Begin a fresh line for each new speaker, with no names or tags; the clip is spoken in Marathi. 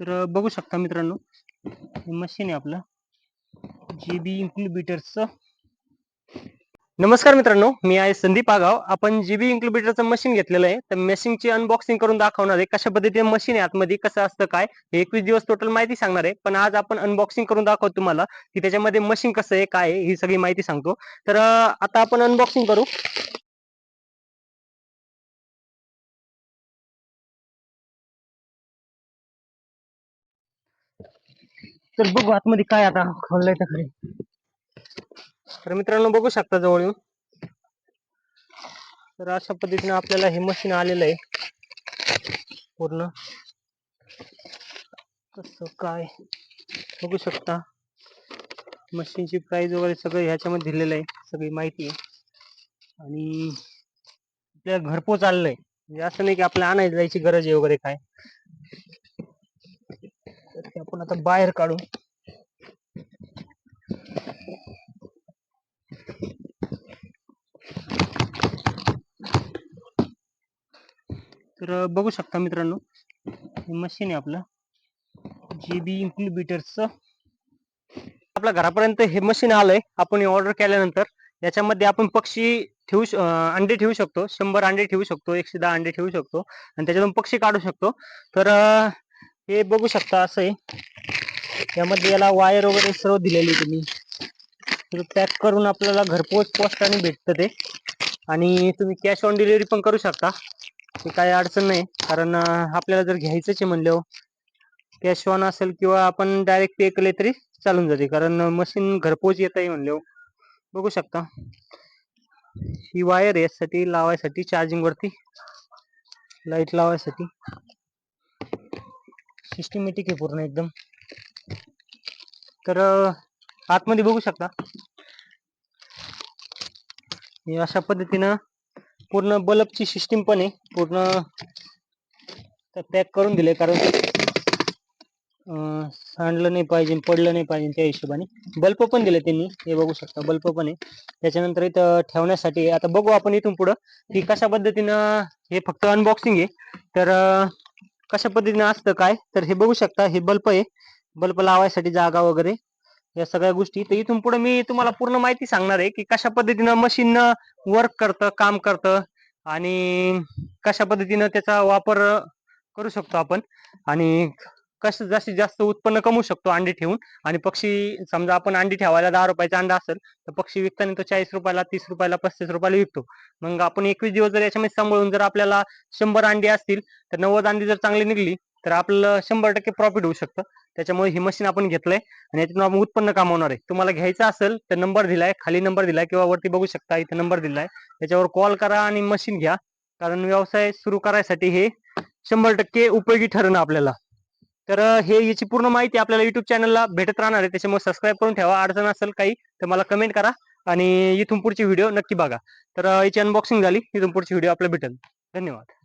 तर बघू शकता मित्रांनो हे मशीन आहे आपलं. जे बी इन्क्युबेटरचं नमस्कार मित्रांनो मी आहे संदीप आगाव. आपण जी बी इन्क्युबेटरचं मशीन घेतलेलं आहे. तर मशीनची अनबॉक्सिंग करून दाखवणार आहे कशा पद्धतीने मशीन आहे आतमध्ये कसं असतं काय? हे एकवीस दिवस टोटल माहिती सांगणार आहे. पण आज आपण अनबॉक्सिंग करून दाखवतो तुम्हाला की त्याच्यामध्ये मशीन कसं आहे काय आहे ही सगळी माहिती सांगतो. तर आता आपण अनबॉक्सिंग करू. तर बघू आतमध्ये काय आता खोललंय तर खरी. तर मित्रांनो बघू शकता जवळ येऊन तर अशा पद्धतीने आपल्याला हे मशीन आलेलं आहे. पूर्ण. कसं काय? बघू शकता. मशीनची प्राइस वगैरे सगळं ह्याच्यामध्ये दिलेलं आहे. सगळी माहिती आहे. आणि आपल्या घरपोच आलेलं आहे. म्हणजे असं नाही की आपल्याला आणायला जायची गरज आहे वगैरे काय. ते आपण आता बाहेर काढू. तर बघू शकता मित्रांनो हे मशीन आहे आपलं. जे बी इन्क्युबेटरचं आपल्या घरापर्यंत हे मशीन आलंय. आपण ऑर्डर केल्यानंतर याच्यामध्ये आपण पक्षी ठेवू अंडे ठेवू शकतो. शंभर अंडे ठेवू शकतो. एकशे दहा अंडे ठेवू शकतो. आणि त्याच्यातून पक्षी काढू शकतो. तर हे बघू शकता असं आहे. यामध्ये याला वायर वगैरे सर्व दिलेली आहे तुम्ही. पॅक करून आपल्याला घरपोच पोस्टाने भेटतं ते. आणि तुम्ही कॅश ऑन डिलिव्हरी पण करू शकता. ते काही अडचण नाही. कारण आपल्याला जर घ्यायचंच आहे म्हणल्यावर कॅश ऑन असेल किंवा आपण डायरेक्ट पे केले तरी चालून जाते. कारण मशीन घरपोच येत आहे म्हणल्यावर बघू शकता. ही वायर यासाठी लावायसाठी चार्जिंग वरती लाइट लावायसाठी. सिस्टमॅटिक आहे पूर्ण एकदम. तर आतमध्ये बघू शकता. हे अशा पद्धतीनं पूर्ण बल्बची सिस्टीम पण आहे. पूर्ण पॅक करून दिले कारण सांडलं नाही पाहिजे पडलं नाही पाहिजे त्या हिशोबाने. बल्ब पण दिले त्यांनी. हे बघू शकता बल्ब पण आहे. त्याच्यानंतर इथं ठेवण्यासाठी आता बघू आपण इथून पुढं की कशा पद्धतीनं हे फक्त अनबॉक्सिंग आहे. तर कशा पद्धतीने असतं काय? तर हे बघू शकता हे बल्ब आहे. बल्ब लावायसाठी जागा वगैरे या सगळ्या गोष्टी. तर इथून पुढे मी तुम्हाला पूर्ण माहिती सांगणार आहे की कशा पद्धतीनं मशीन वर्क करतं काम करतं आणि कशा पद्धतीनं त्याचा वापर करू शकतो आपण. आणि कसं जास्तीत जास्त उत्पन्न कमवू शकतो अंडी ठेवून. आणि पक्षी समजा आपण अंडी ठेवायला दहा रुपयाचा अंडा असेल तर पक्षी विकताना तो चाळीस रुपयाला तीस रुपयाला पस्तीस रुपयाला विकतो. मग आपण एकवीस दिवस जर याच्यामध्ये सांभाळून जर आपल्याला शंभर अंडी असतील तर नव्वद अंडी जर चांगली निघली तर आपल्याला शंभर टक्के प्रॉफिट होऊ शकतं. त्याच्यामुळे ही मशीन आपण घेतलंय आणि याच्यातून आपण उत्पन्न कमावणार आहे. तुम्हाला घ्यायचं असेल तर नंबर दिलाय खाली नंबर दिलाय किंवा वरती बघू शकता इथे नंबर दिलाय. त्याच्यावर कॉल करा आणि मशीन घ्या. कारण व्यवसाय सुरू करायसाठी हे शंभर टक्के उपयोगी ठरणं आपल्याला. तर हे याची पूर्ण माहिती आपल्याला युट्यूब चॅनलला भेटत राहणार आहे. त्याच्यामुळे सबस्क्राईब करून ठेवा. अडचण असेल काही तर मला कमेंट करा आणि इथून पुढची व्हिडिओ नक्की बघा. तर याची अनबॉक्सिंग झाली. इथून पुढची व्हिडिओ आपल्याला भेटेल. धन्यवाद.